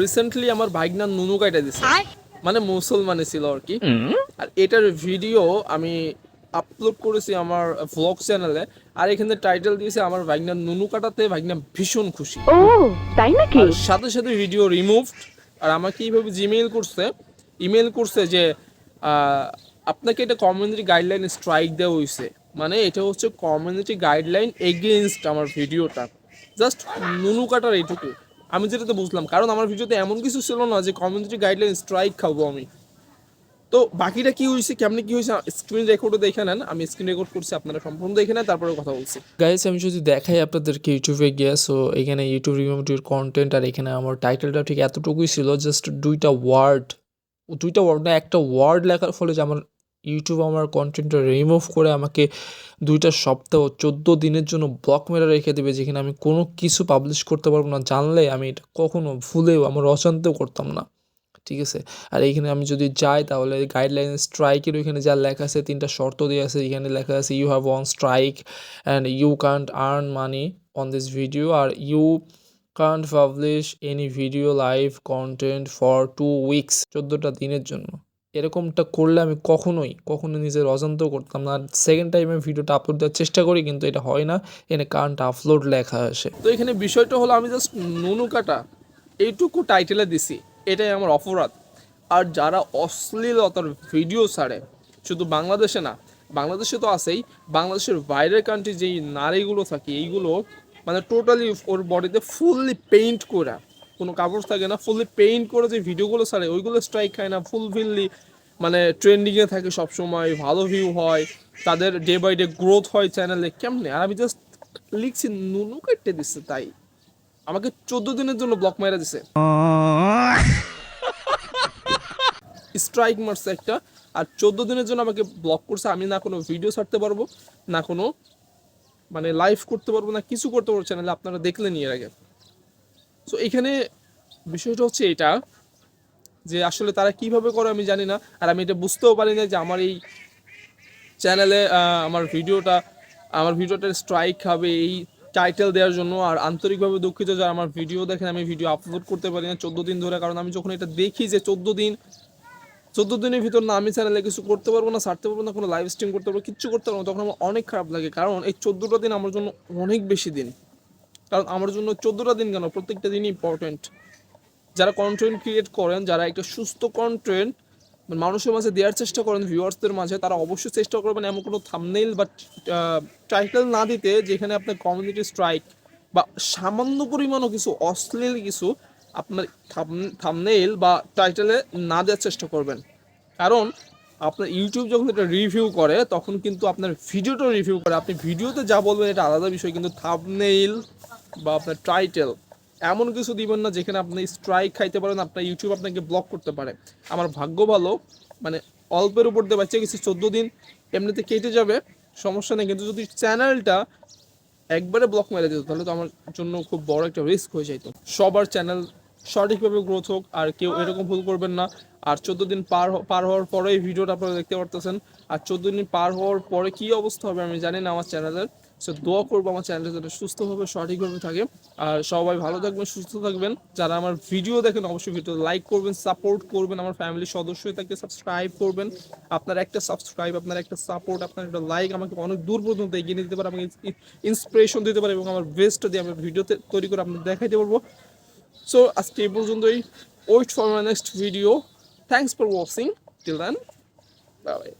Recently আমার ভাইগনা নুনু কাইটা দিছে। মানে মুসলমানে ছিল আর কি। আর এটার ভিডিও আমি আপলোড করেছি আমার ভ্লগ চ্যানেলে আর এখানে টাইটেল দিয়েছে আমার ভাইগনা নুনু কাটাতে ভাইগনা ভীষণ খুশি। ও তাই নাকি? সাথে সাথে ভিডিও রিমুভড আর আমাকে এইভাবে জিমেইল করছে। ইমেল করছে যে আহ, আপনাকে এটা কমিউনিটি গাইডলাইন স্ট্রাইক দেওয়া হয়েছে মানে এটা হচ্ছে কমিউনিটি গাইডলাইন এগেনস্ট আমার ভিডিওটা জাস্ট নুনু কাটার এইটুকু। আমি যেটা তো বুঝলাম, কারণ আমার ভিডিওতে এমন কিছু ছিল না যে কমিউনিটি গাইডলাইন স্ট্রাইক খাব আমি। তো বাকিটা কি হয়েছে, কেমনে কি হয়েছে স্ক্রিন রেকর্ডও দেখে নেন, আমি স্ক্রিন রেকর্ড করছি, আপনারা সম্পূর্ণ দেখে নেন তারপরে কথা বলছি। গাইস আমি যদি দেখাই আপনাদেরকে ইউটিউবে গিয়ে সো এখানে ইউটিউব রিমোটির কন্টেন্ট আর এখানে আমার টাইটেলটা ঠিক এতটুকুই ছিল জাস্ট দুইটা ওয়ার্ড দুইটা ওয়ার্ড না, একটা ওয়ার্ড লেখার ফলে যে আমার ইউটিউব আমার কন্টেন্টটা রিমুভ করে আমাকে দুইটা সপ্তাহ, চোদ্দ দিনের জন্য ব্লক মেরে রেখে দেবে, যেখানে আমি কোনো কিছু পাবলিশ করতে পারব না। জানলে আমি এটা কখনো ভুলেও, আমার অজান্তেও করতাম না। ঠিক আছে? আর এইখানে আমি যদি যাই, তাহলে গাইডলাইন স্ট্রাইকের ওইখানে যা লেখা আছে, তিনটা শর্ত দেওয়া আছে। এখানে লেখা আছে you have one strike and you can't earn money on this video R you can't publish any video live content for two weeks চোদ্দোটা দিনের জন্য। এরকমটা করলে আমি কখনোই, কখনো নিজের অজান্তেও করতাম না। সেকেন্ড টাইমে ভিডিওটা আপলোড দেওয়ার চেষ্টা করি, কিন্তু এটা হয় না। এখানে কান্ট আপলোড লেখা আসে। তো এখানে বিষয়টা হলো, আমি জাস্ট নুনু কাটা এইটুকু টাইটেলে দিছি। এটাই আমার অপরাধ। আর যারা অশ্লীলতার ভিডিও ছাড়ে, শুধু বাংলাদেশে না, বাংলাদেশে তো আছেই, বাংলাদেশের বাইরের কান্ট্রি যেই নারীগুলো থাকে, এইগুলো মানে টোটালি ওর বডিতে ফুললি পেইন্ট করা কোনো কাপড় থাকে না ফুললি পেইন্ট করে যে ভিডিওগুলো ছাড়ে, ওইগুলো স্ট্রাইক খায় না ফুলফিললি মানে ট্রেন্ডিংয়ে থাকে সবসময়, ভালো ভিউ হয়, তাদের ডে বাই ডে গ্রোথ হয় চ্যানেলে কেমনে? আর আমি জাস্ট লিখছি, নুনু কেটে দিচ্ছে তাই। আমাকে চোদ্দ দিনের জন্য ব্লক মেরে দিছে। স্ট্রাইক মারছে একটা, আর চোদ্দ দিনের জন্য আমাকে ব্লক করছে, আমি না কোনো ভিডিও ছাড়তে পারব, না কোনো মানে লাইভ করতে পারব, না কিছু করতে পারব চ্যানেলে আপনারা দেখলেন এর আগে। সো এখানে বিষয়টা হচ্ছে এটা, যে আসলে তারা কীভাবে করে আমি জানি না, আর আমি এটা বুঝতেও পারি না যে আমার এই চ্যানেলে আমার ভিডিওটা আমার ভিডিওটা স্ট্রাইক হবে এই টাইটেল দেওয়ার জন্য, আর আন্তরিকভাবে দুঃখিত যারা আমার ভিডিও দেখেন, আমি ভিডিও আপলোড করতে পারি না চোদ্দ দিন ধরে, কারণ আমি যখন এটা দেখি যে চোদ্দ দিন, চোদ্দ দিনের ভিতর না আমি চ্যানেলে কিছু করতে পারব না, ছাড়তে পারব না, কোনো লাইভ স্ট্রিম করতে পারব, কিচ্ছু করতে পারব না, তখন আমার অনেক খারাপ লাগে, কারণ এই চোদ্দোটা দিন আমার জন্য অনেক বেশি দিন। কারণ আমার জন্য চোদ্দোটা দিন কেন? প্রত্যেকটা দিনই ইম্পর্টেন্ট যারা কন্টেন্ট ক্রিয়েট করেন, যারা একটা সুস্থ কন্টেন্ট মানুষের মাঝে দেওয়ার চেষ্টা করেন ভিউয়ার্সদের মাঝে, তারা অবশ্যই চেষ্টা করবেন এমন কোনো থামনেইল বা টাইটেল না দিতে যেখানে আপনার কমিউনিটি স্ট্রাইক বা সামান্য পরিমাণও কিছু অশ্লীল কিছু আপনার থামনেইল বা টাইটেলে না দেওয়ার চেষ্টা করবেন। কারণ আপনার ইউটিউব যখন এটা রিভিউ করে, তখন কিন্তু আপনার ভিডিওটা রিভিউ করে। আপনি ভিডিওতে যা বলবেন, এটা আলাদা বিষয়, কিন্তু থামনেইল বা আপনার টাইটেল এমন কিছু দিবেন না যেখানে আপনি স্ট্রাইক খাইতে পারেন, আপনার ইউটিউব আপনাকে ব্লক করতে পারে। আমার ভাগ্য ভালো মানে অল্পের উপর দিয়ে বাচ্চা গেছে চোদ্দ দিন, এমনিতে কেটে যাবে, সমস্যা নেই, কিন্তু যদি চ্যানেলটা একবারে ব্লক মেরে দিত, তাহলে তো আমার জন্য খুব বড় একটা রিস্ক হয়ে যেত সবার চ্যানেল সঠিকভাবে গ্রোথ হোক আর কেউ এরকম ভুল করবেন না। আর চোদ্দ দিন পার পার হওয়ার পরে এই ভিডিওটা আপনারা দেখতে পারতেছেন। আর চোদ্দ দিন পার হওয়ার পরে কি অবস্থা হবে আমি জানি না আমার চ্যানেলের। সো দোয়া করব আমার চ্যানেলটা যাতে সুস্থভাবে সঠিকভাবে থাকে। আর সবাই ভালো থাকবেন সুস্থ থাকবেন। যারা আমার ভিডিও দেখেন অবশ্যই ভিডিও লাইক করবেন সাপোর্ট করবেন আমার ফ্যামিলির সদস্যই হয়ে থাকলে সাবস্ক্রাইব করবেন। আপনার একটা সাবস্ক্রাইব আপনার একটা সাপোর্ট আপনার একটা লাইক আমাকে অনেক দূর পর্যন্ত এগিয়ে নিতে পারে আমাকে ইন্সপিরেশন দিতে পারে এবং আমার বেস্ট দিয়ে আমি ভিডিওতে তৈরি করে আপনাদের দেখাইতে পারব। সো আজকে এই পর্যন্তই। Wait for my next video thanks for watching till then bye